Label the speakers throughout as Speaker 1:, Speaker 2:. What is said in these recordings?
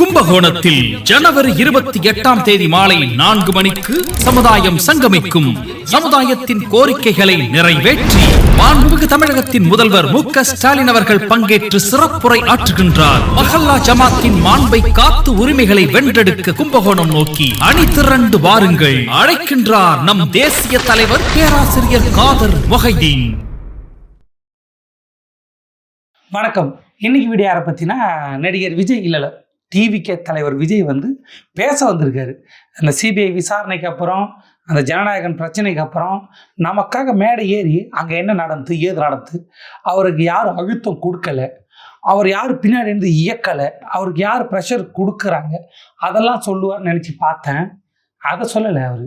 Speaker 1: கும்பகோணத்தில் ஜனவரி இருபத்தி எட்டாம் தேதி மாலை நான்கு மணிக்கு சமுதாயம் சங்கமிக்கும். சமுதாயத்தின் கோரிக்கைகளை நிறைவேற்றி மாண்புமிகு தமிழகத்தின் முதல்வர் மு ஸ்டாலின் அவர்கள் பங்கேற்று சிறப்புரை ஆற்றுகின்றார். மஹல்லா ஜமாத்தின் மாண்பை காத்து உரிமைகளை வென்றெடுக்க கும்பகோணம் நோக்கி அணி திரண்டு வாருங்கள். அழைக்கின்றார் நம் தேசிய தலைவர் பேராசிரியர் காதர் மொஹைதீன்.
Speaker 2: வணக்கம். இன்னைக்கு வீடியோ யாரை பற்றினா நடிகர் விஜய் இல்லைல்ல டிவிகே தலைவர் விஜய் வந்து பேச வந்திருக்காரு. அந்த சிபிஐ விசாரணைக்கு அப்புறம் அந்த ஜனநாயகன் பிரச்சனைக்கு அப்புறம் நமக்காக மேடை ஏறி அங்கே என்ன நடந்து ஏது நடந்து அவருக்கு யார் அழுத்தம் கொடுக்கல அவர் யார் பின்னாடி இருந்து இயக்கலை அவருக்கு யார் ப்ரெஷர் கொடுக்குறாங்க அதெல்லாம் சொல்லுவார்னு நினச்சி பார்த்தேன். அதை சொல்லலை அவர்.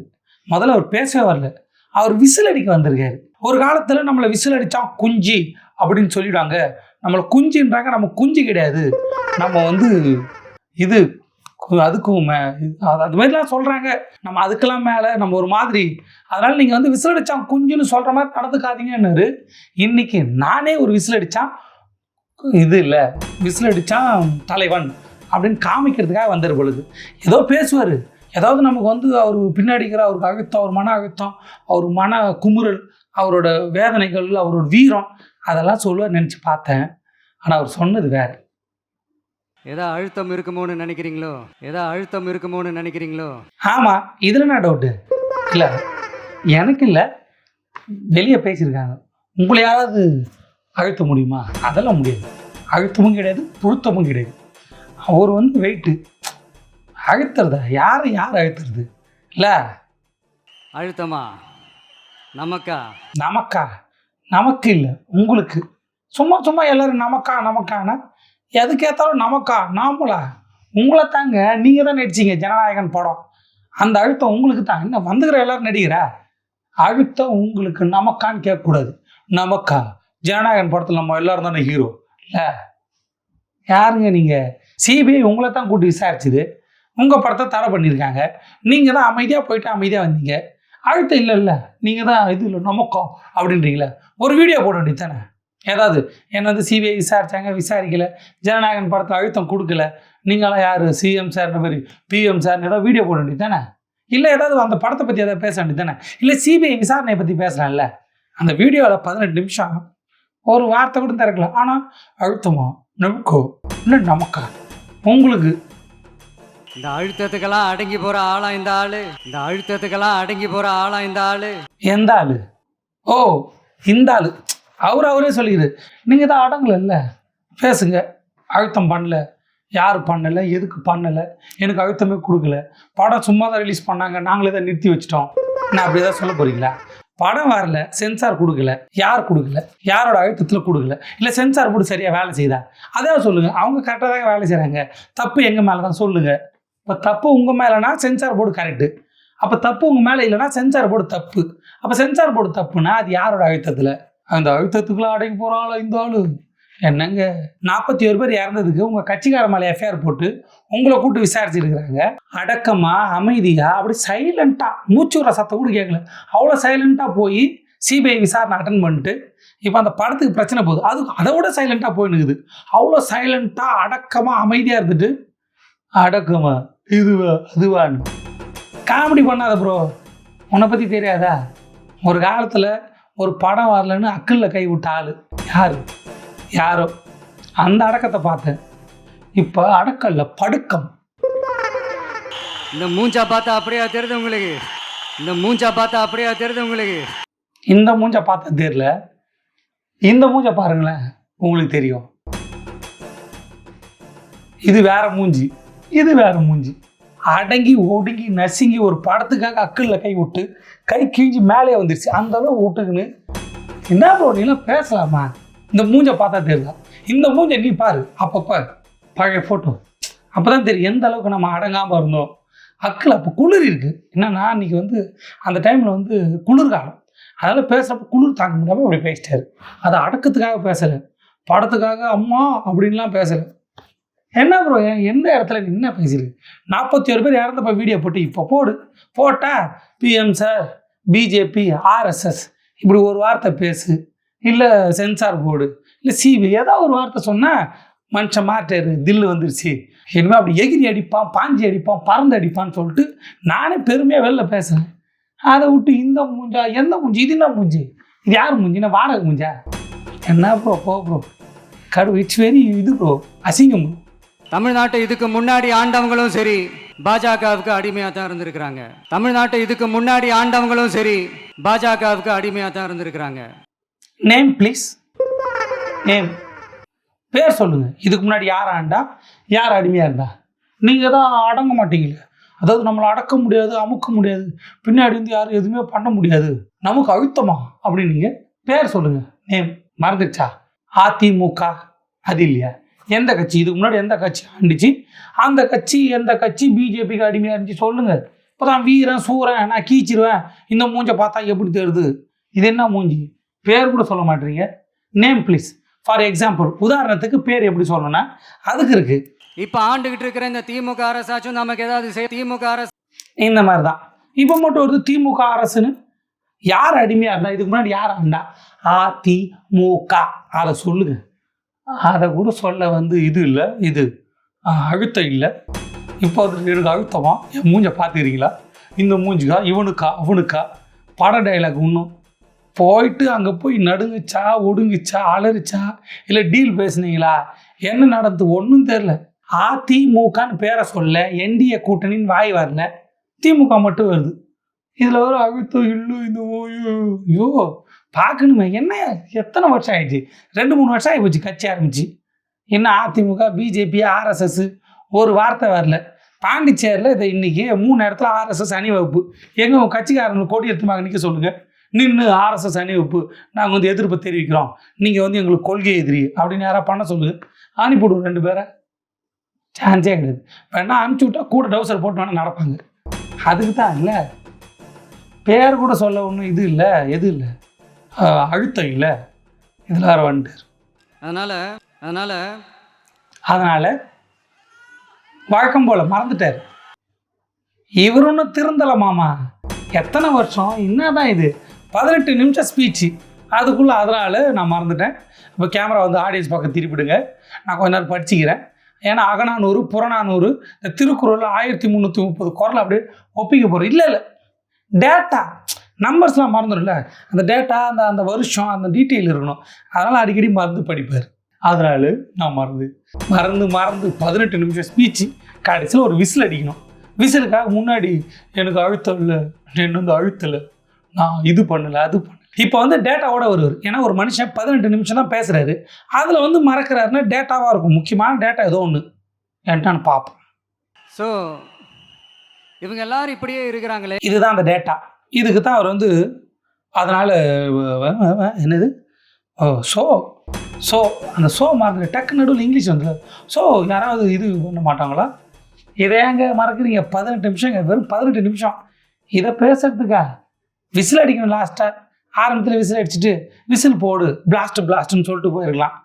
Speaker 2: முதல்ல அவர் பேசவே வரல. அவர் விசில் அடிக்க வந்திருக்காரு. ஒரு காலத்தில் நம்மளை விசில் அடித்தா குஞ்சு அப்படின்னு சொல்லிவிடுவாங்க நம்மளை குஞ்சுன்றாங்க. நம்ம குஞ்சு கிடையாது. நம்ம வந்து இது அதுக்கும் மே அது அது மாதிரிலாம் சொல்கிறாங்க நம்ம அதுக்கெல்லாம் மேலே நம்ம ஒரு மாதிரி. அதனால் நீங்கள் வந்து விசில் அடித்தா குஞ்சுன்னு சொல்கிற மாதிரி நடந்துக்காதீங்கன்னாரு. இன்றைக்கி நானே ஒரு விசில் அடித்தான் இது இல்லை. விசில் அடித்தான் தலைவன் அப்படின்னு காமிக்கிறதுக்காக வந்தார் பொழுது. ஏதோ பேசுவார். ஏதாவது நமக்கு வந்து அவர் பின்னாடிக்கிற அவருக்கு அகத்தம் அவர் மன அகத்தம் அவர் மன குமுறல் அவரோட வேதனைகள் அவரோட வீரம் அதெல்லாம் சொல்லுவார் நினச்சி பார்த்தேன். ஆனால் அவர் சொன்னது வேறு.
Speaker 3: ஏதோ அழுத்தம் இருக்குமோன்னு நினைக்கிறீங்களோ? ஏதோ அழுத்தம் இருக்குமோன்னு நினைக்கிறீங்களோ?
Speaker 2: ஆமாம் இதில் என்ன டவுட்டு இல்லை எனக்கு இல்லை. வெளியே பேசியிருக்காங்க. உங்களை யாராவது அழுத்த முடியுமா? அதெல்லாம் முடியாது. அழுத்தமும் கிடையாது புழுத்தமும் கிடையாது. அவர் வந்து வெயிட்டு அழுத்துறதா? யாரை யார் அழுத்துறது? இல்லை.
Speaker 3: அழுத்தமா? நமக்கா?
Speaker 2: நமக்கா? நமக்கு இல்லை உங்களுக்கு. சும்மா சும்மா எல்லாரும் நமக்கா நமக்கானா? எதுக்கேத்தாலும் நமக்கா? நாமளா? உங்களை தாங்க நீங்கள் தான் நடிச்சீங்க ஜனநாயகன் படம். அந்த அழுத்தம் உங்களுக்கு தான். என்ன வந்துக்கிற எல்லாரும் நடிகிற அழுத்தம் உங்களுக்கு நமக்கான்னு கேட்கக்கூடாது. நமக்கா? ஜனநாயகன் படத்தில் நம்ம எல்லாரும் தானே ஹீரோ இல்லை. யாருங்க நீங்கள் சிபிஐ உங்களை தான் கூட்டி விசாரிச்சுது. உங்கள் படத்தை தடை பண்ணியிருக்காங்க. நீங்கள் தான் அமைதியாக போயிட்டு அமைதியாக வந்தீங்க. அழுத்தம் இல்லை இல்லை நீங்கள் தான் இது இல்லை நமக்கம் அப்படின்றீங்களே. ஒரு வீடியோ போட வேண்டியது தானே? ஏதாவது என்ன வந்து சிபிஐ விசாரிச்சாங்க விசாரிக்கல. ஜனநாயகன் படத்தில் அழுத்தம் கொடுக்கல. நீங்களாம் யார்? சிஎம் சார்ன்ற மாதிரி பிஎம் சார்னு ஏதாவது வீடியோ போட வேண்டியது தானே இல்லை ஏதாவது அந்த படத்தை பற்றி ஏதாவது பேச வேண்டியது தானே இல்லை சிபிஐ விசாரணையை பற்றி பேசலாம்ல? அந்த வீடியோவில் பதினெட்டு நிமிஷம். ஒரு வார்த்தை கூட திறக்கல. ஆனால் அழுத்தமா நமக்கோ இல்லை நமக்கா? உங்களுக்கு?
Speaker 3: இந்த அழுத்தத்துக்கெல்லாம் அடங்கி போற ஆளா இந்த ஆளு? இந்த அழுத்தத்துக்கெல்லாம் அடங்கி போற ஆளா இந்த ஆளு?
Speaker 2: எந்த ஆளு? ஓ இந்த ஆளு. அவர் அவரே சொல்லிக்கிறாரு நீங்கள் தான் அடங்கலைல்ல பேசுங்க. அழுத்தம் பண்ணல. யார் பண்ணலை? எதுக்கு பண்ணலை? எனக்கு அழுத்தமே கொடுக்கல. படம் சும்மா தான் ரிலீஸ் பண்ணாங்க. நாங்களே தான் நிறுத்தி வச்சிட்டோம். நான் அப்படி தான் சொல்ல போகிறீங்களா படம் வரல. சென்சார் கொடுக்கல. யார் கொடுக்கல? யாரோட அழுத்தத்தில் கொடுக்கல? இல்லை சென்சார் போட்டு சரியாக வேலை செய்தா? அதே சொல்லுங்கள் அவங்க கரெக்டாக தான் வேலை செய்கிறாங்க தப்பு எங்கள் மேலே தான் சொல்லுங்கள் இப்போ தப்பு உங்கள் மேலேனா சென்சார் போர்டு கரெக்டு அப்போ தப்பு உங்கள் மேலே இல்லைன்னா சென்சார் போர்டு தப்பு. அப்போ சென்சார் போர்டு தப்புனா அது யாரோட அழுத்தத்தில்? அந்த அழுத்தத்துக்குலாம் அடங்கி போகிறாளோ இந்த ஆளு? என்னங்க? நாற்பத்தி ஒரு பேர் இறந்ததுக்கு உங்கள் கட்சிக்கார மேலே எஃப்ஐஆர் போட்டு உங்களை கூப்பிட்டு விசாரிச்சிருக்கிறாங்க. அடக்கமா அமைதியா அப்படி சைலண்ட்டாக மூச்சு விட சத்தம் கூட கேட்கல அவ்வளோ சைலண்ட்டாக போய் சிபிஐ விசாரணை அட்டன் பண்ணிட்டு இப்போ அந்த படத்துக்கு பிரச்சனை போகுது. அது அதை விட சைலண்ட்டாக போயினுக்குது. அவ்வளோ சைலண்ட்டாக அடக்கமாக அமைதியாக இருந்துட்டு அடக்கமா இதுவா அதுவான்னு. காமெடி பண்ணாத ப்ரோ உன்னை பற்றி தெரியாதா? ஒரு காலத்தில் ஒரு படம் வரலன்னு அக்கல்ல கை விட்ட ஆள். யார்? யாரோ? அந்த அடக்கத்தை பார்த்தேன். இப்போ அடக்கல்ல படுக்கம்.
Speaker 3: இந்த மூஞ்சா பார்த்தா அப்படியா தெரியுது உங்களுக்கு? இந்த மூஞ்சா பார்த்தா அப்படியா தெரியுது உங்களுக்கு?
Speaker 2: இந்த மூஞ்ச பார்த்தா தெரியல. இந்த மூஞ்ச பாருங்களேன் உங்களுக்கு தெரியும். இது வேற மூஞ்சி. இது வேற மூஞ்சி. அடங்கி ஒடுங்கி நசுங்கி ஒரு படத்துக்காக அக்கல்ல கை விட்டு கை கிழிஞ்சு மேலே வந்துருச்சு. அந்த அளவு விட்டுக்குன்னு. என்ன ப்ரோ நீலாம் பேசலாமா? இந்த மூஞ்சை பார்த்தா தெரியல. இந்த மூஞ்ச நீ பாரு. அப்பப்போ பழைய ஃபோட்டோ அப்போ தான் தெரியும் எந்த அளவுக்கு நம்ம அடங்காமல் இருந்தோம். அக்கில் அப்போ குளிர் இருக்குது என்னன்னா அன்றைக்கி வந்து அந்த டைமில் வந்து குளிர்காலம். அதனால் பேசுகிறப்ப குளிர் தாங்க முடியாமல் அப்படி பேசிட்டாரு அதை அடக்கத்துக்காக பேசலை. படத்துக்காக அம்மா அப்படின்லாம் பேசலை. என்ன ப்ரோ எந்த இடத்துல நீ என்ன பேசியிருக்கு? நாற்பத்தி ஒரு பேர் இறந்தப்போ வீடியோ போட்டு இப்போ போடு. போட்டா பிஎம் சார் பிஜேபி ஆர்எஸ்எஸ் இப்படி ஒரு வார்த்தை பேசு. இல்லை சென்சார் போர்டு இல்லை சிபி ஏதாவது ஒரு வார்த்தை சொன்னால் மனுஷன் மாட்டாரு தில்லு வந்துருச்சு. இனிமேல் அப்படி எகிரி அடிப்பான் பாஞ்சி அடிப்பான் பறந்து அடிப்பான்னு சொல்லிட்டு நானே பெருமையாக வெளில பேசுகிறேன் அதை விட்டு இந்த மூஞ்சா எந்த மூஞ்சி? இது என்ன மூஞ்சி? இது யார் மூஞ்சின்னா வாடகை மூஞ்சா? என்ன ப்ரோ போ ப்ரோ கடு இட்ஸ் வெரி இது ப்ரோ அசிங்கம் ப்ரோ
Speaker 3: தமிழ்நாட்டை இதுக்கு முன்னாடி ஆண்டவங்களும் சரி பாஜகவுக்கு அடிமையாக தான் இருந்திருக்கிறாங்க. தமிழ்நாட்டை இதுக்கு முன்னாடி ஆண்டவங்களும் சரி பாஜகவுக்கு அடிமையாக தான் இருந்திருக்கிறாங்க.
Speaker 2: நேம் ப்ளீஸ் நேம் பேர் சொல்லுங்க. இதுக்கு முன்னாடி யார் ஆண்டா? யார் அடிமையாக இருந்தா? நீங்கள் தான் அடங்க மாட்டீங்களே. அதாவது நம்மளை அடக்க முடியாது அமுக்க முடியாது. பின்னாடி வந்து யாரும் எதுவுமே பண்ண முடியாது. நமக்கு அழுத்தமா? அப்படின்னு நீங்கள் பேர் சொல்லுங்க. நேம் மறந்துடுச்சா அதிமுக. அது இல்லையா? எந்த கட்சி? இதுக்கு முன்னாடி எந்த கட்சி ஆண்டுச்சு? அந்த கட்சி எந்த கட்சி? பிஜேபிக்கு அடிமையாக இருந்துச்சு. சொல்லுங்க. இப்போ தான் வீரன் சூரன் நான் கீச்சிருவேன். இந்த மூஞ்சை பார்த்தா எப்படி தெரியுது? இது என்ன மூஞ்சி? பேர் கூட சொல்ல மாட்டீங்க நேம் ப்ளீஸ் ஃபார் எக்ஸாம்பிள் உதாரணத்துக்கு பேர் எப்படி சொல்லணும்னா அதுக்கு இருக்கு.
Speaker 3: இப்போ ஆண்டுகிட்டு இருக்கிற இந்த திமுக அரசாச்சும் நமக்கு ஏதாவது செய்ய திமுக அரசு
Speaker 2: இந்த மாதிரி தான் இப்போ மட்டும் வருது திமுக அரசுன்னு. யார் அடிமையாக இருந்தா? இதுக்கு முன்னாடி யார் ஆண்டா? அதிமுக அதை சொல்லுங்க. அதை கூட சொல்ல வந்து இது இல்லை இது அழுத்தம் இல்லை. இப்போ அது எனக்கு அழுத்தமா? என் மூஞ்சை பார்த்துக்கிறீங்களா? இந்த மூஞ்சிக்கா? இவனுக்கா? அவனுக்கா? பட டைலாக் இன்னும் போயிட்டு அங்கே போய் நடுங்குச்சா ஒடுங்குச்சா அலறிச்சா இல்லை டீல் பேசுனீங்களா? என்ன நடந்து? ஒன்றும் தெரில அதிமுகன்னு பேரை சொல்ல என்டிஏ கூட்டணின்னு வாய் வரல. திமுக மட்டும் வருது. இதில் ஒரு அழுத்தம் இல்லை இந்த ஓய்யோ ஐயோ! பார்க்கணுமே. என்ன? எத்தனை வருஷம் ஆயிடுச்சு? ரெண்டு மூணு வருஷம் ஆகி போச்சு கட்சி ஆரம்பிச்சு. என்ன அதிமுக பிஜேபி ஆர்எஸ்எஸ்? ஒரு வார்த்தை வரல. பாண்டிச்சேரியில் இதை இன்னைக்கு மூணு இடத்துல ஆர்எஸ்எஸ் அணிவகுப்பு எங்க உங்கள் கட்சிக்காரங்க கோடி எடுத்துமாக நிற்க சொல்லுங்கள் நின்று ஆர்எஸ்எஸ் அணிவகுப்பு நாங்கள் வந்து எதிர்ப்பு தெரிவிக்கிறோம். நீங்கள் வந்து எங்களுக்கு கொள்கை எதிரி அப்படின்னு யாராவது பண்ண சொல்லுங்கள் அனுப்பிவிடுவோம் ரெண்டு பேரை. சான்ஸே கிடையாது. வேணா அனுப்பிச்சி விட்டா கூட டவுசர் போட்டு வேணால் நடப்பாங்க. அதுக்கு தான் இல்லை. பேர் கூட சொல்ல ஒன்றும் இது இல்லை எது இல்லை. அழுத்தம் இல்லை. இதில் வேறு வந்துட்டு
Speaker 3: அதனால அதனால.
Speaker 2: அதனால் வழக்கம் போல் மறந்துட்டார். இவர் ஒன்றும் திருந்தலை மாமா. எத்தனை வருஷம்? என்னதான் இது? பதினெட்டு நிமிஷம் ஸ்பீச்சு அதுக்குள்ளே அதனால் நான் மறந்துட்டேன். இப்போ கேமரா வந்து ஆடியன்ஸ் பக்கம் திருப்பிடுங்க. நான் கொஞ்ச நேரம் படிச்சுக்கிறேன். ஏன்னா அகநானூறு புறநானூறு இந்த திருக்குறள் ஆயிரத்தி முந்நூற்றி முப்பது குரல் அப்படியே ஒப்பிக்க போகிறோம் இல்லை இல்லை. டேட்டா நம்பர்ஸ்லாம் மறந்துடும்ல. அந்த டேட்டா அந்த அந்த வருஷம் அந்த டீட்டெயில் இருக்கணும். அதனால் அடிக்கடி மறந்து படிப்பார். அதனால நான் மறந்து மறந்து மறந்து பதினெட்டு நிமிஷம் ஸ்பீச்சு கடைசியில் ஒரு விசில் அடிக்கணும். விசிலுக்காக முன்னாடி எனக்கு அழுத்தம் இல்லை. என்ன வந்து அழுத்தலை நான் இது பண்ணலை அது பண்ணல. இப்போ வந்து டேட்டாவோட வருவார். ஏன்னா ஒரு மனுஷன் பதினெட்டு நிமிஷம் தான் பேசுகிறாரு அதில் வந்து மறக்கிறாருன்னா டேட்டாவாக இருக்கும். முக்கியமான டேட்டா ஏதோ ஒன்று என்கிட்ட பார்ப்போம்.
Speaker 3: ஸோ இவங்க எல்லாரும் இப்படியே இருக்கிறாங்களே.
Speaker 2: இதுதான் அந்த டேட்டா இதுக்கு தான் அவர் வந்து அதனால் என்னது? ஓ ஸோ ஸோ அந்த ஸோ மறந்து டக்கு நடுவில் இங்கிலீஷ் வந்து ஸோ யாராவது இது பண்ண மாட்டாங்களா? இதை ஏங்க மறக்கிறீங்க? பதினெட்டு நிமிஷங்க வெறும் பதினெட்டு நிமிஷம். இதை பேசுறதுக்கா? விசில் அடிக்கணும் லாஸ்ட்டாக ஆரம்பத்தில் விசில் அடிச்சுட்டு விசில் போடு பிளாஸ்ட் பிளாஸ்ட்னு சொல்லிட்டு போயிருக்கலாம்.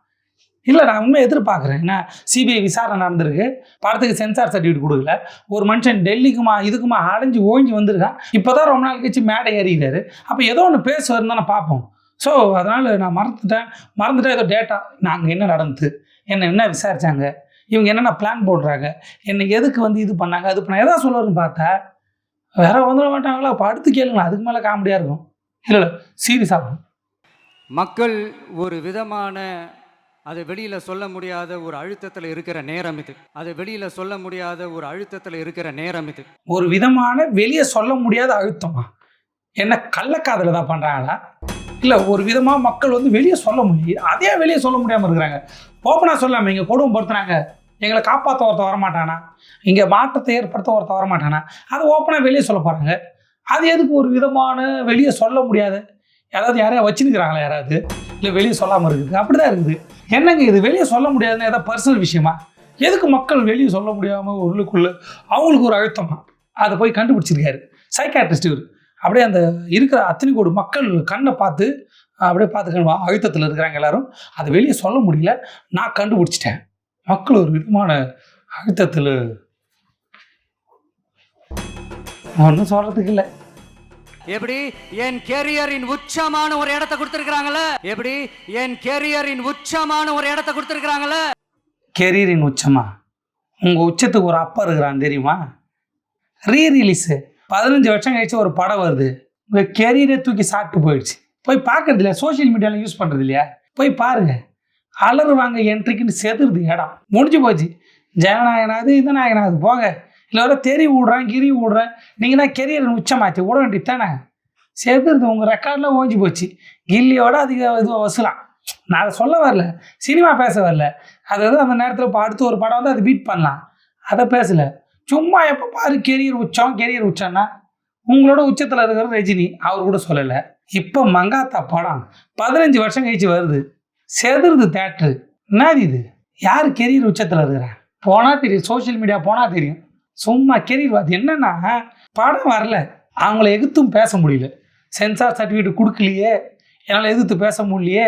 Speaker 2: இல்லை நான் உண்மை எதிர்பார்க்குறேன். என்ன சிபிஐ விசாரணை நடந்திருக்கு. படத்துக்கு சென்சார் சர்டிஃபிகேட் கொடுக்கல. ஒரு மனுஷன் டெல்லிக்குமா இதுக்குமா அடைஞ்சு ஓய்ஞ்சி வந்திருக்கான். இப்போ தான் ரொம்ப நாள் கழிச்சு மேடை ஏறிக்கிறாரு. அப்போ ஏதோ ஒன்று பேசுவாருன்னு தானே பார்ப்போம். ஸோ அதனால் நான் மறந்துட்டேன். மறந்துட்டேன் ஏதோ டேட்டா நாங்கள் என்ன நடந்தது? என்ன என்ன விசாரிச்சாங்க? இவங்க என்னென்ன பிளான் போடுறாங்க? என்னை எதுக்கு வந்து இது பண்ணாங்க? அது பண்ண எதாவது சொல்லுவாருன்னு பார்த்தா வேற வந்துட மாட்டாங்களா? அப்போ அடுத்து கேளுங்களா அதுக்கு மேலே காமெடியாக இருக்கும். இல்லை இல்லை. சீரியஸாகும்
Speaker 3: மக்கள் ஒரு விதமான அதை வெளியில் சொல்ல முடியாத ஒரு அழுத்தத்தில் இருக்கிற நேரம் இது. அதை வெளியில் சொல்ல முடியாத ஒரு அழுத்தத்தில் இருக்கிற நேரம் இது.
Speaker 2: ஒரு விதமான வெளியே சொல்ல முடியாத அழுத்தமா? என்ன கள்ளக்காதல தான் பண்ணுறாங்களா இல்லை ஒரு விதமாக மக்கள் வந்து வெளியே சொல்ல முடியும் அதே வெளியே சொல்ல முடியாமல் இருக்கிறாங்க. ஓப்பனாக சொல்லாமல் இங்கே கொடுமைப்படுத்துனாங்க எங்களை காப்பாற்ற ஒருத்தன் வரமாட்டானா? இங்கே மாற்றத்தை ஏற்படுத்த ஒருத்தன் வரமாட்டானா? அது ஓப்பனாக வெளியே சொல்ல போகிறாங்க அது எதுக்கு ஒரு விதமான வெளியே சொல்ல முடியாது? யாராவது யாரையா வச்சுருக்கிறாங்களா யாராவது? இல்லை வெளியே சொல்லாமல் இருக்குது. அப்படி தான் இருக்குது. என்னங்க இது? வெளியே சொல்ல முடியாதுன்னு ஏதாவது பர்சனல் விஷயமா? எதுக்கு மக்கள் வெளியே சொல்ல முடியாமல் உள்ளுக்குள்ள அவங்களுக்கு ஒரு அழுத்தமாக அதை போய் கண்டுபிடிச்சிருக்காரு. சைக்காட்ரிஸ்ட் இவர். அப்படியே அந்த இருக்கிற அத்தனை கோடி மக்கள் கண்ணை பார்த்து அப்படியே பார்த்துக்கணும் அழுத்தத்தில் இருக்கிறாங்க எல்லாரும். அதை வெளியே சொல்ல முடியல. நான் கண்டுபிடிச்சிட்டேன். மக்கள் ஒரு விதமான அழுத்தத்தில். ஒன்றும் சொல்கிறதுக்கு இல்லை.
Speaker 3: எப்படி என் கேரியரின் உச்சமான ஒரு இடத்த கொடுத்துருக்காங்கல்ல எப்படி என் கேரியரின் உச்சமான ஒரு இடத்த கொடுத்துருக்காங்கல்ல
Speaker 2: கெரியரின் உச்சமா? உங்கள் உச்சத்துக்கு ஒரு அப்பா இருக்கிறான் தெரியுமா? ரீ ரிலீஸு பதினஞ்சு வருஷம் கழிச்சு ஒரு படம் வருது. உங்கள் கேரியரே தூக்கி சாப்பிட்டு போயிடுச்சு. போய் பார்க்கறது இல்லையா? சோஷியல் மீடியாவில் யூஸ் பண்ணுறது இல்லையா? போய் பாருங்க. அலறுவாங்க என்ட்ரிக்குன்னு செதுருது இடம். முடிஞ்சு போச்சு. ஜனநாயகனாவது இந்த நாயகனாவது போங்க. இல்லை வர தெரி விடுறேன் கிரி விடுறேன் நீங்கள் தான் கெரியர் உச்சமாச்சு. விட வேண்டியது தானே செதுருது உங்கள் ரெக்கார்டில் ஓஞ்சி போச்சு. கில்லியோட அதிக இதுவாக வசூலாம். நான் அதை சொல்ல வரல. சினிமா பேச வரல. அதாவது அந்த நேரத்தில் இப்போ அடுத்து ஒரு படம் வந்து அதை பீட் பண்ணலாம். அதை பேசல. சும்மா எப்போ பாரு கெரியர் உச்சம் கெரியர் உச்சம்னா உங்களோட உச்சத்தில் இருக்கிற ரஜினி அவர் கூட சொல்லலை. இப்போ மங்காத்தா படம் பதினஞ்சு வருஷம் கழிச்சு வருது. செதுருது தேட்ரு என்னது இது? யார் கெரியர் உச்சத்தில் இருக்கிறா போனால் தெரியும். சோஷியல் மீடியா போனால் தெரியும். சும்மா கெரியர் அது என்னன்னா படம் வரல. அவங்கள எதிர்த்தும் பேச முடியல. சென்சார் சர்டிஃபிகேட் கொடுக்கலையே. என்னால் எதிர்த்து பேச முடியலையே.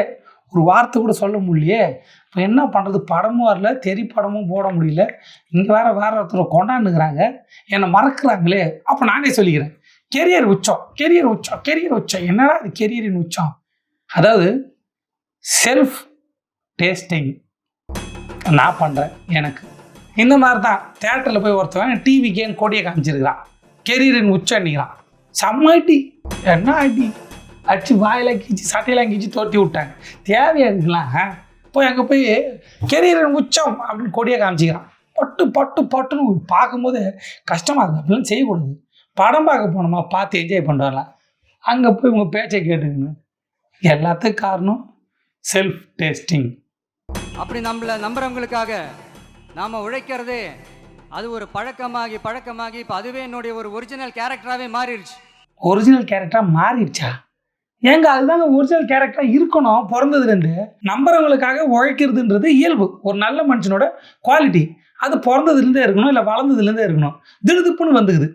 Speaker 2: ஒரு வார்த்தை கூட சொல்ல முடியலையே. இப்போ என்ன பண்ணுறது படமும் வரல தெரி படமும் போட முடியல. இங்கே வேற வேற ஒருத்தர் கொண்டாந்துக்கிறாங்க என்னை மறக்கிறாங்களே. அப்போ நானே சொல்லிக்கிறேன். கெரியர் உச்சம் கெரியர் உச்சம் கெரியர் உச்சம். என்னடா அது கெரியரின் உச்சம்? அதாவது செல்ஃப் டேஸ்டிங் நான் பண்ணுறேன் எனக்கு. இந்த மாதிரி தான் தேட்டரில் போய் ஒருத்தவன் டிவிக்கேன்னு கொடியை காமிச்சிருக்கிறான். கெரியரின் உச்சம் நிற்கிறான் செம்ம அடி என்ன அடி அடிச்சு வாயில் கீச்சு சட்டையெல்லாம் கீச்சு தோட்டி விட்டாங்க. தேவையா ஆ? போய் அங்கே போய் கெரியரின் உச்சம் அப்படின்னு கொடியை காமிச்சிக்கிறான். பட்டு பட்டு பட்டுன்னு பார்க்கும்போது கஷ்டமாக இருக்குது அப்படிலாம் செய்யக்கூடாது. படம் பார்க்க போனோமா? பார்த்து என்ஜாய் பண்ணுறலாம் அங்கே போய் உங்கள் பேச்சை கேட்டுக்கணும் எல்லாத்துக்கும் காரணம் செல்ஃப் டேஸ்டிங்
Speaker 3: அப்படி நம்மளை நம்புறவங்களுக்காக நாம் உழைக்கிறதே அது ஒரு பழக்கமாகி பழக்கமாகி இப்போ அதுவே என்னுடைய ஒரு ஒரிஜினல் கேரக்டராகவே மாறிடுச்சு.
Speaker 2: ஒரிஜினல் கேரக்டராக மாறிடுச்சா? ஏங்க அதுதாங்க ஒரிஜினல் கேரக்டராக இருக்கணும் பிறந்ததுலேருந்து நம்புறவங்களுக்காக உழைக்கிறதுன்றது இயல்பு. ஒரு நல்ல மனுஷனோட குவாலிட்டி அது பிறந்ததுலேருந்தே இருக்கணும் இல்லை வளர்ந்ததுலேருந்தே இருக்கணும். திடுதுப்புன்னு வந்துக்குது.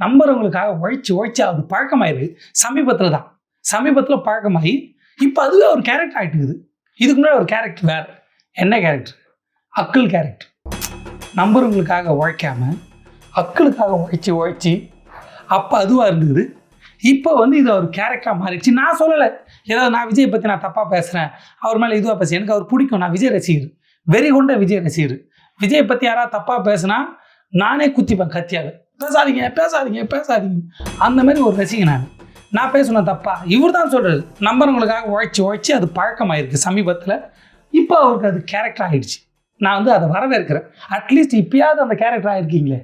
Speaker 2: நம்புறவங்களுக்காக உழைச்சி உழைச்சி அது பழக்கமாயிருக்கு. சமீபத்தில் தான். சமீபத்தில் பழக்கமாகி இப்போ அதுவே ஒரு கேரக்டர் ஆகிட்டுக்குது இதுக்கு முன்னாடி ஒரு கேரக்டர் வேறு. என்ன கேரக்டர் அக்கிள் கேரக்டர் நம்புறவங்களுக்காக உழைக்காம அக்களுக்காக உழைச்சி உழைச்சி அப்போ அதுவாக இருந்தது. இப்போ வந்து இது ஒரு கேரக்டராக மாறிடுச்சு. நான் சொல்லலை. ஏதாவது நான் விஜய் பற்றி நான் தப்பாக பேசுகிறேன் அவர் மேலே இதுவாக பேச எனக்கு அவர் பிடிக்கும். நான் விஜய் ரசிகர். வெறி கொண்ட விஜய் ரசிகர். விஜய் பற்றி யாராவது தப்பாக பேசுனா நானே குத்திப்பேன் கத்தியாக பேசாதீங்க பேசாதீங்க பேசாதீங்க. அந்த மாதிரி ஒரு ரசிகன் நான். நான் பேசணும் தப்பா. இவர் தான் சொல்கிறது நம்புறவங்களுக்காக உழைச்சி உழைச்சி அது பழக்கமாயிருக்கு சமீபத்தில். இப்போ அவருக்கு அது கேரக்டர் ஆகிடுச்சு நான் வந்து அதை வரவேற்கிறேன். அட்லீஸ்ட் இப்பயாவது அந்த கேரக்டர் ஆகிருக்கீங்களே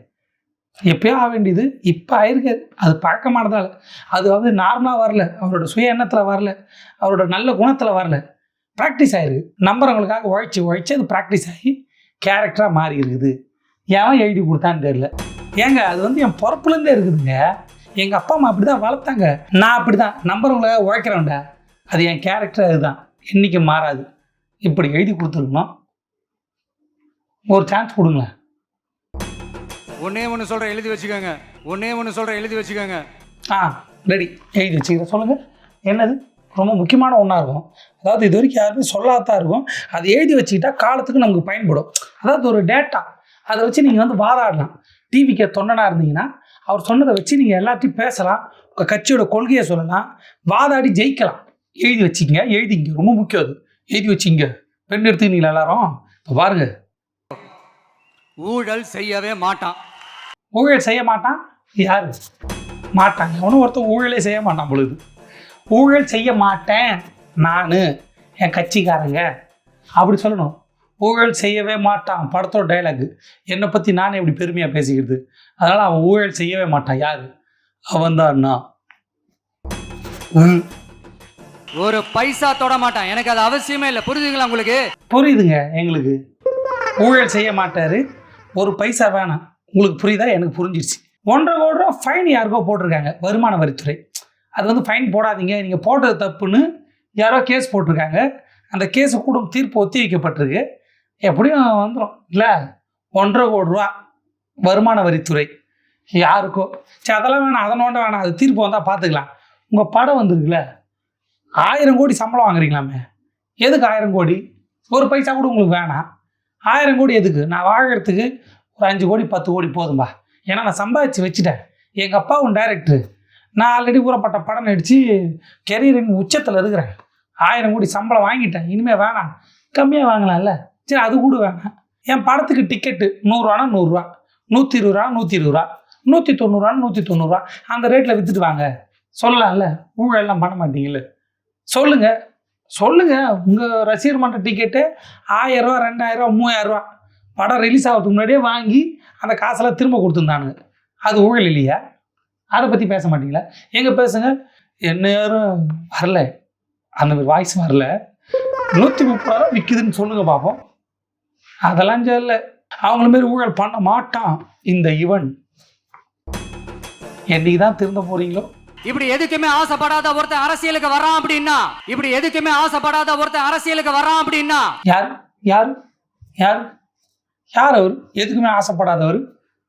Speaker 2: எப்பயோ ஆக வேண்டியது இப்போ ஆயிருக்காது அது பழக்கமானதால். அது வந்து நார்மலாக வரல. அவரோட சுய எண்ணத்தில் வரல. அவரோட நல்ல குணத்தில் வரல. ப்ராக்டிஸ் ஆயிருக்கு. நம்புறவங்களுக்காக உழைச்சி உழைச்சி அது ப்ராக்டிஸ் ஆகி கேரக்டராக மாறி இருக்குது. ஏன் எழுதி கொடுத்தான்னு தெரியல. ஏங்க அது வந்து என் பொறுப்புலேருந்தே இருக்குதுங்க. எங்கள் அப்பா அம்மா அப்படி தான் வளர்த்தாங்க. நான் அப்படி தான் நம்புறவங்களுக்காக உழைக்கிறேன்டா அது என் கேரக்டர் அதுதான் என்றைக்கும் மாறாது. இப்படி எழுதி கொடுத்துருக்கணும். ஒரு சான்ஸ் கொடுங்களேன்
Speaker 3: ஒன்னே ஒன்று சொல்கிறேன் எழுதி வச்சுக்கோங்க. ஒன்னே ஒன்று சொல்கிறேன் எழுதி வச்சுக்கோங்க.
Speaker 2: ஆ ரெடி எழுதி வச்சுக்கிறேன். சொல்லுங்கள் என்னது? ரொம்ப முக்கியமான ஒன்றா இருக்கும். அதாவது இது வரைக்கும் யாருமே சொல்லாதான் இருக்கும். அது எழுதி வச்சுக்கிட்டா காலத்துக்கு நமக்கு பயன்படும். அதாவது ஒரு டேட்டா அதை வச்சு நீங்கள் வந்து வாதாடலாம். டிவிக்கு தொண்டனாக இருந்தீங்கன்னா அவர் சொன்னதை வச்சு நீங்கள் எல்லாத்தையும் பேசலாம். உங்கள் கட்சியோட கொள்கையை சொல்லலாம். வாதாடி ஜெயிக்கலாம். எழுதி வச்சிங்க எழுதிங்க ரொம்ப முக்கியம் அது. எழுதி வச்சிங்க பெண் எடுத்துக்கிட்டீங்களா எல்லாரும்? இப்போ பாருங்க.
Speaker 3: ஊழல் செய்யவே மாட்டான்.
Speaker 2: ஊழல் செய்ய மாட்டான்? யார்? மாட்டாங்க. அவனும் ஒருத்தன் ஊழலே செய்ய மாட்டான் பொழுது. ஊழல் செய்ய மாட்டேன். நான் என் கட்சிக்காரங்க. அப்படி சொல்லணும். ஊழல் செய்யவே மாட்டான். படத்தோட டைலாக் என்னை பற்றி நானே இப்படி பெருமையாக பேசிக்கிறது. அதனால் அவன் ஊழல் செய்யவே மாட்டான். யார்? அவன் தான்
Speaker 3: ஒரு பைசா தொட மாட்டான். எனக்கு அது அவசியமே இல்லை. புரியுதுங்களா உங்களுக்கு?
Speaker 2: புரியுதுங்க எங்களுக்கு. ஊழல் செய்ய மாட்டார். ஒரு பைசா வேணாம். உங்களுக்கு புரியுதா? எனக்கு புரிஞ்சிருச்சு. ஒன்றரை கோடி ரூபா ஃபைன் யாருக்கோ போட்டிருக்காங்க. வருமான வரித்துறை. அது வந்து ஃபைன் போடாதீங்க. நீங்கள் போட்டது தப்புன்னு யாரோ கேஸ் போட்டிருக்காங்க. அந்த கேஸு கூட தீர்ப்பு ஒத்தி வைக்கப்பட்டிருக்கு. எப்படியும் வந்துடும் இல்லை? ஒன்றரை கோடி ரூபா வருமான வரித்துறை. யாருக்கோ? சரி அதெல்லாம் வேணாம். அதை நோண்ட வேணாம். அது தீர்ப்பு வந்தால் பார்த்துக்கலாம் உங்கள் படம் வந்துருக்குல்ல? ஆயிரம் கோடி சம்பளம் வாங்குறீங்களாமே? எதுக்கு ஆயிரம் கோடி? ஒரு பைசா கூட உங்களுக்கு வேணாம். ஆயிரம் கோடி எதுக்கு? நான் வாழறதுக்கு ஒரு அஞ்சு கோடி பத்து கோடி போதும்பா. ஏன்னா நான் சம்பாதிச்சு வச்சுட்டேன். எங்கள் அப்பாவும் டைரக்டர் நான் ஆல்ரெடி ஊறப்பட்ட படம் நடித்து கெரியரின் உச்சத்தில் இருக்கிறேன். ஆயிரம் கோடி சம்பளம் வாங்கிட்டேன். இனிமேல் வேணாம். கம்மியாக வாங்கலாம்ல. சரி அது கூட வேணாம். என் படத்துக்கு டிக்கெட்டு நூறுரூவானா நூறுரூவா? நூற்றி இருபது ரூபா நூற்றி இருபது ரூபா நூற்றி தொண்ணூறுரூவா நூற்றி தொண்ணூறுரூவா அந்த ரேட்டில் விற்றுட்டு வாங்க. சொல்லலாம்ல. ஊழல்லாம் பண்ண மாட்டீங்களே சொல்லுங்கள் சொல்லுங்க. உங்கள் ரசிகர் மன்ற டிக்கெட்டு ஆயிரரூவா மூவாயிரம் மூவாயிரரூவா படம் ரிலீஸ் ஆகிறதுக்கு முன்னாடியே வாங்கி அந்த காசெல்லாம் திரும்ப கொடுத்துருந்தானுங்க. அது ஊழல் இல்லையா? அதை பற்றி பேச மாட்டீங்களா? எங்கே பேசுங்க? என்ன யாரும் வரல. அந்த வாய்ஸ் வரல. நூற்றி முப்பது ரூபா விற்கிதுன்னு சொல்லுங்க பார்ப்போம் அதெல்லாம் சொல்ல அவங்கள மாரி ஊழல் பண்ண மாட்டான் இந்த இவன். என்னைக்கு தான் திருந்த போகிறீங்களோ
Speaker 3: இப்படி எதுக்குமே ஆசைப்படாத ஒருத்தன் அரசியலுக்கு வரான் அப்படின்னா? இப்படி எதுக்குமே ஆசைப்படாத ஒருத்தன் அரசியலுக்கு வரான் அப்படின்னா?
Speaker 2: யார்? யார்? யார்? யார் அவர்? எதுக்குமே ஆசைப்படாதவர்?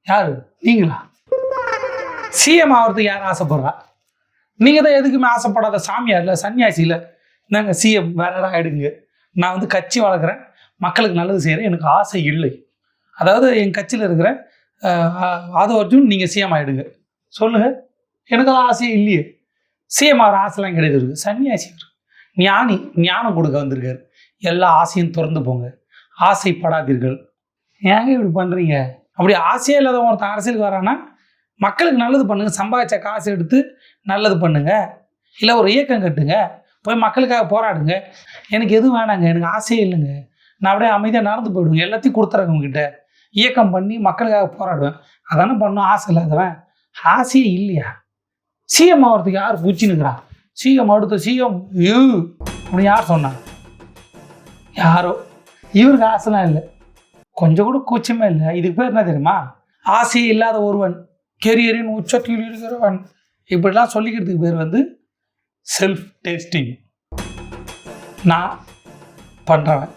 Speaker 2: யார் நீங்களா? சிஎம் ஆகிறதுக்கு யார் ஆசைப்படுறா? நீங்கள் தான் எதுக்குமே ஆசைப்படாத சாமியார் இல்லை சன்னியாசி இல்லை. நாங்கள் சிஎம் வேற யாராக ஆயிடுங்க. நான் வந்து கட்சி வளர்க்குறேன். மக்களுக்கு நல்லது செய்கிறேன் எனக்கு ஆசை இல்லை. அதாவது என் கட்சியில் இருக்கிற அஹ், அது அர்ஜுன் நீங்கள் சிஎம் ஆகிடுங்க சொல்லுங்கள் எனக்கு அது ஆசையே இல்லையே. சிஎம் ஆசைலாம் கிடையாது. இருக்கு சன்னியாசி ஞானி ஞானம் கொடுக்க வந்திருக்காரு. எல்லா ஆசையும் திறந்து போங்க. ஆசைப்படாதீர்கள். ஏங்க இப்படி பண்ணுறீங்க அப்படி ஆசையே இல்லாத ஒருத்தன் அரசியலுக்கு வரான்னா மக்களுக்கு நல்லது பண்ணுங்க. சம்பாதிச்ச காசு எடுத்து நல்லது பண்ணுங்க. இல்லை ஒரு இயக்கம் கட்டுங்க. போய் மக்களுக்காக போராடுங்க. எனக்கு எதுவும் வேணாங்க. எனக்கு ஆசையே இல்லைங்க. நான் அப்படியே அமைதியாக நடந்து போயிடுவேன். எல்லாத்தையும் கொடுத்துறேங்க உங்ககிட்ட. இயக்கம் பண்ணி மக்களுக்காக போராடுவேன். அதானே பண்ணும் ஆசை இல்லாதவன். ஆசையே இல்லையா? சிஎம் ஆகிறதுக்கு யார் பூச்சினுக்கிறா சிஎம் அடுத்த சிஎம் யூ அப்படின்னு யார் சொன்னாங்க யாரோ. இவருக்கு ஆசைலாம் இல்லை. கொஞ்சம் கூட கூச்சமே இல்லை. இதுக்கு பேர் என்ன தெரியுமா? ஆசையே இல்லாத ஒருவன் கெரியரின் உச்சத்தில் இருக்கிறவன். இப்படிலாம் சொல்லிக்கிறதுக்கு பேர் வந்து செல்ஃப் டேஸ்டிங் நான் பண்ணுறவன்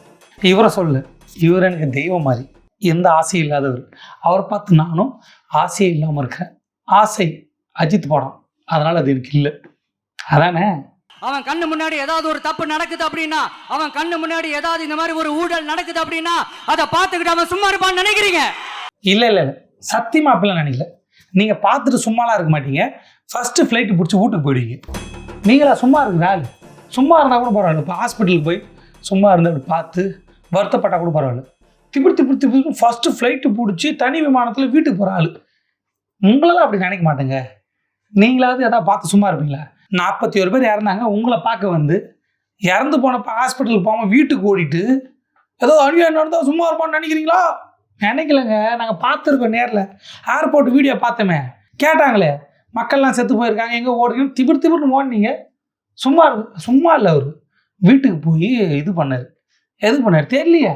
Speaker 2: இவரை சொல்லு. இவர் எனக்கு தெய்வம் மாதிரி. எந்த ஆசையும் இல்லாதவர். அவரை பார்த்து நானும் ஆசையே இல்லாமல் இருக்கிறேன். ஆசை அஜித் படம். அதனால் அது எனக்கு இல்லை. அதானே?
Speaker 3: அவன் கண்ணு முன்னாடி ஏதாவது ஒரு தப்பு நடக்குது அப்படின்னா அவன் கண்ணு முன்னாடி ஏதாவது இந்த மாதிரி ஒரு ஊழல் நடக்குது அப்படின்னா அதை பார்த்துக்கிட்டு அவன் சும்மா இருப்பான்னு நினைக்கிறீங்க?
Speaker 2: இல்லை இல்லை இல்லை. சத்தியமா அப்படிலாம் நினைக்கல. நீங்கள் பார்த்துட்டு சும்மாலாம் இருக்க மாட்டீங்க. ஃபஸ்ட்டு ஃப்ளைட்டு பிடிச்சி வீட்டுக்கு போயிடுவீங்க. நீங்களா சும்மா இருக்கிற ஆள். சும்மா இருந்தால் கூட பரவாயில்ல. இப்போ ஹாஸ்பிட்டலுக்கு போய் சும்மா இருந்து அப்படி பார்த்து வருத்தப்பட்டால் கூட பரவாயில்ல. திப்பிடி திப்பிடி திப்பிடி ஃபஸ்ட்டு ஃப்ளைட்டு பிடிச்சி தனி விமானத்தில் வீட்டுக்கு போகிற ஆள். உங்களெல்லாம் அப்படி நினைக்க மாட்டேங்க. நீங்களாவது எதாவது பார்த்து சும்மா இருப்பீங்களா? நாற்பத்தி ஒரு பேர் இறந்தாங்க உங்களை பார்க்க வந்து இறந்து போனப்போ ஹாஸ்பிட்டலுக்கு போகாமல் வீட்டுக்கு ஓடிட்டு ஏதோ அநியாயம் நடந்தால் சும்மா இருப்பான்னு நினைக்கிறீங்களா? நினைக்கலங்க நாங்கள் பார்த்துருக்கோம் நேரில். ஏர்போர்ட் வீடியோ பார்த்தோமே. கேட்டாங்களே மக்கள்லாம் செத்து போயிருக்காங்க எங்கே ஓடுறீங்கன்னு திபிர் திபிர்னு ஓடினீங்க சும்மா இருக்கு சும்மா இல்லை அவர். வீட்டுக்கு போய் இது பண்ணார். எது பண்ணார் தெரியலையே.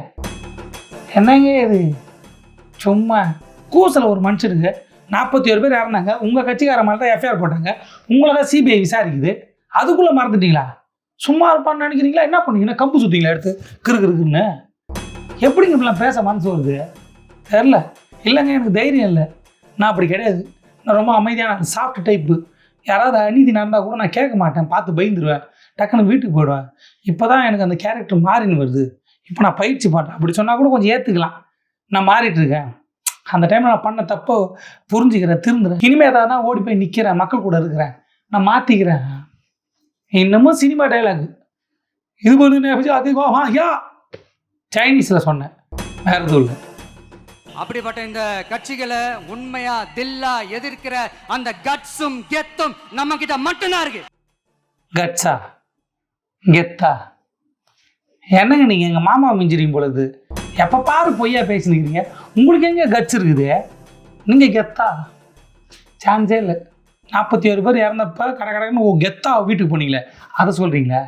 Speaker 2: என்னங்க இது? சும்மா கூசல ஒரு மனுஷனுக்கு நாற்பத்தி ஒரு பேர் இறந்தாங்க. உங்கள் கட்சிக்கார மாதிரி தான் எஃப்ஐஆர் போட்டாங்க. உங்களை தான் சிபிஐ விசாரிக்குது. அதுக்குள்ளே மறந்துட்டீங்களா? சும்மா இருப்பான்னு நினைக்கிறீங்களா? என்ன பண்ணீங்கன்னா கம்பு சுற்றிங்களா எடுத்து? கிறு கிருக்குன்னு எப்படிங்க இப்படிலாம் பேச மனசு வருது? தெரில இல்லைங்க எனக்கு தைரியம் இல்லை. நான் அப்படி கிடையாது. நான் ரொம்ப அமைதியான சாஃப்ட் டைப்பு யாராவது அநீதி நடந்தால் கூட நான் கேட்க மாட்டேன். பார்த்து பயந்துருவேன். டக்குன்னு வீட்டுக்கு போயிடுவேன். இப்போ தான் எனக்கு அந்த கேரக்டர் மாறின்னு வருது. இப்போ நான் பயிற்சி பண்ணுறேன் அப்படி சொன்னால் கூட கொஞ்சம் ஏற்றுக்கலாம் நான் மாறிட்டு இருக்கேன். அந்த டைமில் நான் பண்ண தப்போ புரிஞ்சுக்கிறேன் திருந்துறேன். இனிமேல் ஏதாவது ஓடி போய் நிற்கிறேன் மக்கள் கூட இருக்கிறேன். நான் மாற்றிக்கிறேன் இன்னமும் சினிமா டைலாக் இது பண்ணு அதிகம் ஆ யா. சைனீஸில் சொன்னேன். வேறு எதுவும் இல்லை.
Speaker 3: அப்படிப்பட்ட இந்த கட்சிகளை உண்மையா தில்லா எதிர்க்கிற அந்த கட்ஸும் கெத்தும் நம்ம கிட்ட மட்டும்தான் இருக்கு.
Speaker 2: கட்ஸா கெத்தா? என்னங்க நீங்கள் எங்கள் மாமா மிஞ்சிறீங்க பொழுது எப்போ பாரு பொய்யா பேசினுக்கிறீங்க? உங்களுக்கு எங்கே கட்ஸ் இருக்குது? நீங்கள் கெத்தா சான்ஸே இல்லை. நாற்பத்தி ஏழு பேர் இறந்தப்ப கடை கடைன்னு ஓ கெத்தா வீட்டுக்கு போனீங்களே அதை சொல்கிறீங்களே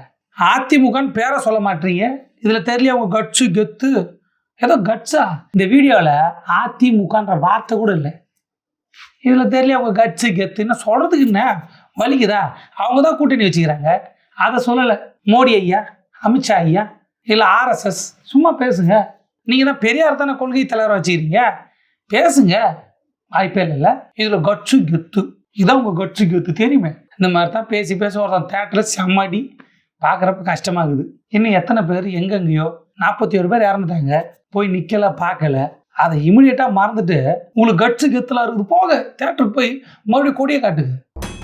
Speaker 2: அதிமுகன்னு பேரை சொல்ல மாட்டீங்க. இதில் தெரியல உங்கள் கட்ஸு கெத்து ஏதோ கட்ஸா இந்த வீடியோவில் அதிமுகன்ற வார்த்தை கூட இல்லை. இதில் தெரியல அவங்க கட்ஸு கெத்துன்னு சொல்கிறதுக்கு என்ன வலிக்குதா? அவங்க தான் கூட்டணி வச்சுக்கிறாங்க. அதை சொல்லலை. மோடி ஐயா அமித்ஷா ஐயா இல்லை ஆர்எஸ்எஸ் சும்மா பேசுங்க. நீங்கள் தான் பெரியார் தானே கொள்கை தலைவராக வச்சுக்கிறீங்க? பேசுங்க. வாய்ப்பே இல்லைல்ல. இதில் கட்சு கெத்து. இதான் உங்கள் கட்சு கெத்து. தெரியுமே? இந்த மாதிரி தான் பேசி பேசி ஒருத்தன் தேட்டரில் செம்மாடி பார்க்குறப்ப கஷ்டமாகுது. இன்னும் எத்தனை பேர் எங்கெங்கேயோ? நாற்பத்தி ஒரு பேர் இறந்துட்டாங்க. போய் நிற்கல பார்க்கல அதை இமிடியேட்டாக மறந்துட்டு உங்களுக்கு கட்சு கெத்துலாம் இருக்குது போக தேட்டருக்கு போய் மறுபடியும் கொடியை காட்டுங்க.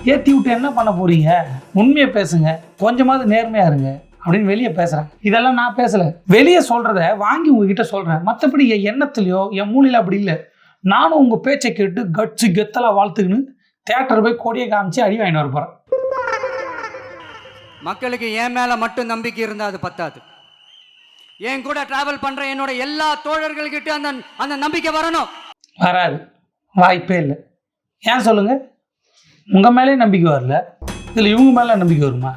Speaker 2: ஏற்றி விட்டு என்ன பண்ண போகிறீங்க உண்மையை பேசுங்க. கொஞ்சமாவது நேர்மையாக இருங்க. அப்படின்னு வெளியே பேசுகிறேன் இதெல்லாம் நான் பேசலை. வெளியே சொல்கிறத வாங்கி உங்ககிட்ட சொல்கிறேன் மற்றபடி என் எண்ணத்துலையோ என் மூலையில் அப்படி இல்லை. நானும் உங்கள் பேச்சை கேட்டு கட்ஸு கெத்தலாக வாழ்த்துக்கின்னு தேட்டர் போய் கொடியை காமிச்சு அடி வாங்கிட்டு வர போகிறேன்
Speaker 3: மக்களுக்கு என் மேலே மட்டும் நம்பிக்கை இருந்தால் அது பத்தாது. என் கூட டிராவல் பண்ணுற என்னோட எல்லா தோழர்கள்கிட்ட அந்த அந்த நம்பிக்கை வரணும்.
Speaker 2: வராது. வாய்ப்பே இல்லை. ஏன் சொல்லுங்கள் உங்கள் மேலே நம்பிக்கை வரல. இதில் இவங்க மேலே நம்பிக்கை வருமா?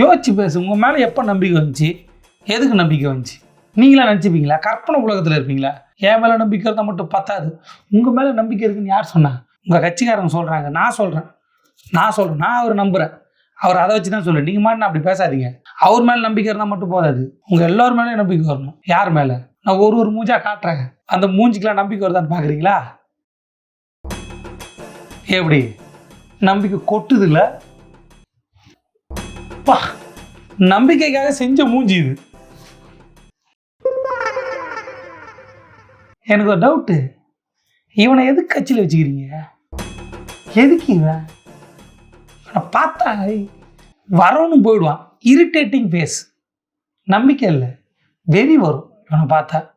Speaker 2: யோசிச்சு பேசு உங்கள் மேலே எப்போ நம்பிக்கை வந்துச்சு? எதுக்கு நம்பிக்கை வந்துச்சு? நீங்களா நினச்சிப்பீங்களா? கற்பனை உலகத்தில் இருப்பீங்களா? என் மேலே நம்பிக்கை இருந்தால் மட்டும் பத்தாது. உங்கள் மேலே நம்பிக்கை இருக்குன்னு யார் சொன்னாங்க உங்கள் கட்சிக்காரங்க சொல்கிறாங்க நான் சொல்கிறேன் நான் சொல்கிறேன் நான் அவர் நம்புகிறேன் அவர் அதை வச்சு தான் சொல்லு நீங்கள் மாதிரி அப்படி பேசாதீங்க. அவர் மேலே நம்பிக்கை இருந்தால் மட்டும் போதாது. உங்கள் எல்லோரும் மேலேயும் நம்பிக்கை வரணும். யார் மேலே? நான் ஒரு ஒரு மூஞ்சா காட்டுறேன். அந்த மூஞ்சிக்கெலாம் நம்பிக்கை வருதான்னு பார்க்குறீங்களா எப்படி? நம்பிக்கை கொட்டுது அப்பா பா நம்பிக்கைக்காக செஞ்ச மூஞ்சி இது. எனக்கு ஒரு டவுட்டு இவனை எதுக்கு கட்சியில் வச்சுக்கிறீங்க? எதுக்கு இவன்? பார்த்தா வரவனு போயிடுவான். இரிட்டேட்டிங் ஃபேஸ் நம்பிக்கை இல்லை. வெறி வரும். இவனை பார்த்தா.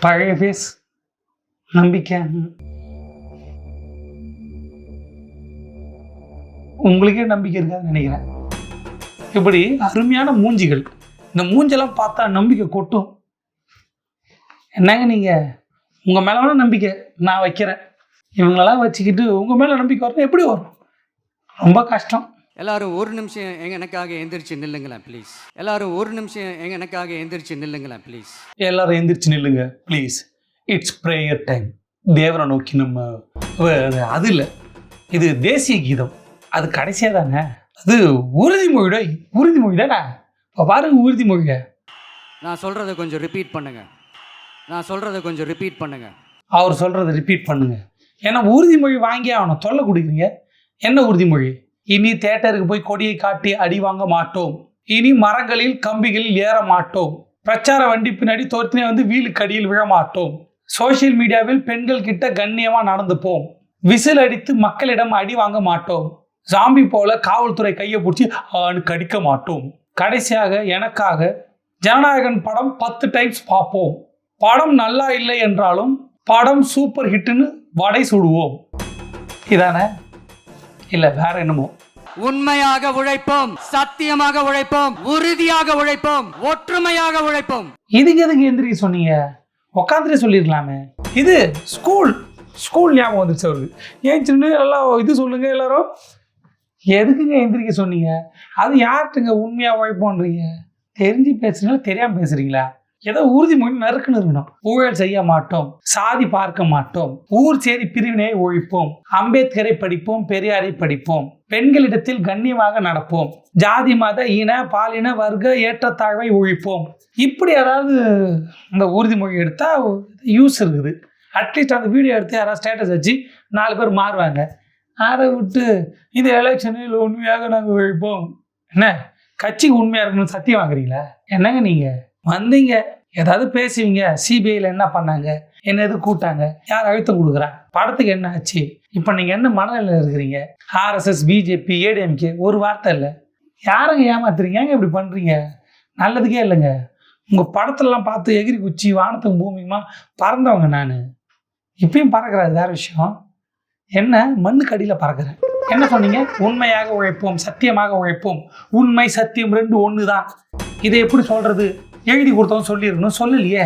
Speaker 2: பழைய ஃபேஸ் நம்பிக்கை. உங்களுக்கே நம்பிக்கை இருக்காதுன்னு நினைக்கிறேன். இப்படி அருமையான மூஞ்சிகள் இந்த மூஞ்செல்லாம் பார்த்தா நம்பிக்கை கொட்டும். என்னங்க நீங்கள் உங்கள் மேலே வேணா நம்பிக்கை நான் வைக்கிறேன். இவங்களெல்லாம் வச்சுக்கிட்டு உங்கள் மேலே நம்பிக்கை வரணும் எப்படி வரும் ரொம்ப கஷ்டம்.
Speaker 3: எல்லாரும் ஒரு நிமிஷம் எங்க எனக்காக எந்திரிச்சு நில்லுங்களேன் ப்ளீஸ் எல்லாரும் ஒரு நிமிஷம் எங்க எனக்காக எந்திரிச்சு நில்லுங்களேன் ப்ளீஸ்
Speaker 2: எல்லாரும் எந்திரிச்சு நில்லுங்க ப்ளீஸ் இட்ஸ் ப்ரேயர் டைம் தேவரை நோக்கி நம்ம அது இல்லை. இது தேசிய கீதம். அது கடைசியாக தானே? அது உறுதிமொழிடா உறுதிமொழி தானே இப்போ பாருங்க உறுதிமொழியை
Speaker 3: நான் சொல்றதை கொஞ்சம் ரிப்பீட் பண்ணுங்க. நான் சொல்றதை கொஞ்சம் ரிப்பீட் பண்ணுங்க.
Speaker 2: அவர் சொல்கிறத ரிப்பீட் பண்ணுங்க. ஏன்னா உறுதிமொழி வாங்கி அவனை தொல்லை கொடுக்குறீங்க. என்ன உறுதிமொழி இனி தேட்டருக்கு போய் கொடியை காட்டி அடி வாங்க மாட்டோம். இனி மரங்களில் கம்பிகளில் ஏற மாட்டோம். பிரச்சார வண்டி பின்னாடி தோற்றினே வந்து வீலுக்கு அடியில் விழ மாட்டோம். சோஷியல் மீடியாவில் பெண்கள் கிட்ட கண்ணியமா நடந்துப்போம். விசில் அடித்து மக்களிடம் அடி வாங்க மாட்டோம். ஜாம்பி போல காவல்துறை கையை பிடிச்சி ஆணு கடிக்க மாட்டோம். கடைசியாக எனக்காக ஜனநாயகன் படம் பத்து டைம்ஸ் பார்ப்போம். படம் நல்லா இல்லை என்றாலும் படம் சூப்பர் ஹிட்னு வடை சுடுவோம். இதானே? இல்லை வேற என்னமோ.
Speaker 3: உண்மையாக உழைப்போம் சத்தியமாக உழைப்போம் உறுதியாக உழைப்போம் ஒற்றுமையாக உழைப்போம்.
Speaker 2: இதுக்கு எதுக்கு எந்திரிக்க சொன்னீங்க? உட்காந்துட்டே சொல்லியிருக்கலாமே இது ஸ்கூல் ஸ்கூல் ஞாபகம் வந்துருச்சு அவருக்கு. ஏன் சின்ன எல்லாம் இது சொல்லுங்க எல்லாரும். எதுக்குங்க எந்திரிக்க சொன்னீங்க? அது யார்கிட்டங்க உண்மையாக உழைப்போன்றீங்க? தெரிஞ்சு பேசுறீங்களா? தெரியாமல் பேசுறீங்களா? ஏதோ உறுதிமொழி நறுக்குன்னு இருக்கணும். ஊழல் செய்ய மாட்டோம். சாதி பார்க்க மாட்டோம். ஊர் சேரி பிரிவினை ஒழிப்போம். அம்பேத்கரை படிப்போம் பெரியாரை படிப்போம். பெண்களிடத்தில் கண்ணியமாக நடப்போம். ஜாதி மத இன பாலின வர்க்க ஏற்றத்தாழ்வை ஒழிப்போம். இப்படி யாராவது இந்த உறுதிமொழி எடுத்தால் யூஸ் இருக்குது. அட்லீஸ்ட் அந்த வீடியோ எடுத்து யாராவது ஸ்டேட்டஸ் வச்சு நாலு பேர் மாறுவாங்க. அதை விட்டு இந்த எலெக்ஷனில் உண்மையாக நாங்கள் உழைப்போம். என்ன? கட்சிக்கு உண்மையாக இருக்கணும்னு சத்தியம் வாங்குறீங்களா? என்னங்க நீங்கள் வந்தீங்க. ஏதாவது பேசுவீங்க. சிபிஐயில் என்ன பண்ணாங்க? என்ன எது கூட்டாங்க யார் அழுத்தம் கொடுக்குறா? படத்துக்கு என்ன ஆச்சு? இப்போ நீங்கள் என்ன மனநிலையில் இருக்கிறீங்க? ஆர்எஸ்எஸ் பிஜேபி ஏடிஎம்கே ஒரு வார்த்தை இல்லை. யாருங்க ஏமாத்துறீங்க? ஏங்க இப்படி பண்ணுறீங்க நல்லதுக்கே இல்லைங்க. உங்கள் படத்துலலாம் பார்த்து எகிரி குச்சி வானத்துக்கு பூமியுமா பறந்தவங்க நான். இப்பயும் பறக்கிறது வேறு விஷயம். என்ன மண்ணுக்கு அடியில் பறக்கிறேன் என்ன சொன்னீங்க? உண்மையாக உழைப்போம் சத்தியமாக உழைப்போம். உண்மை சத்தியம் ரெண்டு ஒன்று தான் இதை எப்படி சொல்கிறது எழுதி கொடுத்தவன் சொல்லியிருக்கணும் சொல்லலையே.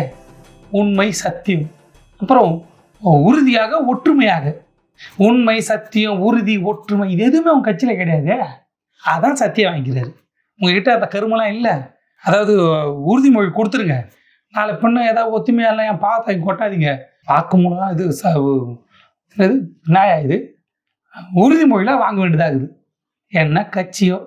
Speaker 2: உண்மை சத்தியம். அப்புறம் உறுதியாக ஒற்றுமையாக. உண்மை சத்தியம் உறுதி ஒற்றுமை இது எதுவுமே உங்கள் கட்சியில் கிடையாது. அதான் சத்தியம் வாங்கிக்கிறாரு. உங்ககிட்ட அந்த கருமெல்லாம் இல்லை. அதாவது உறுதிமொழி கொடுத்துருங்க. நாளை பெண்ணு ஏதாவது ஒத்துமையெல்லாம் என் பார்த்து கொட்டாதீங்க. வாக்குமூலம் இது என்னது? இது நாயா இது? உறுதிமொழியெலாம் வாங்க இருக்குது. என்ன கட்சியோ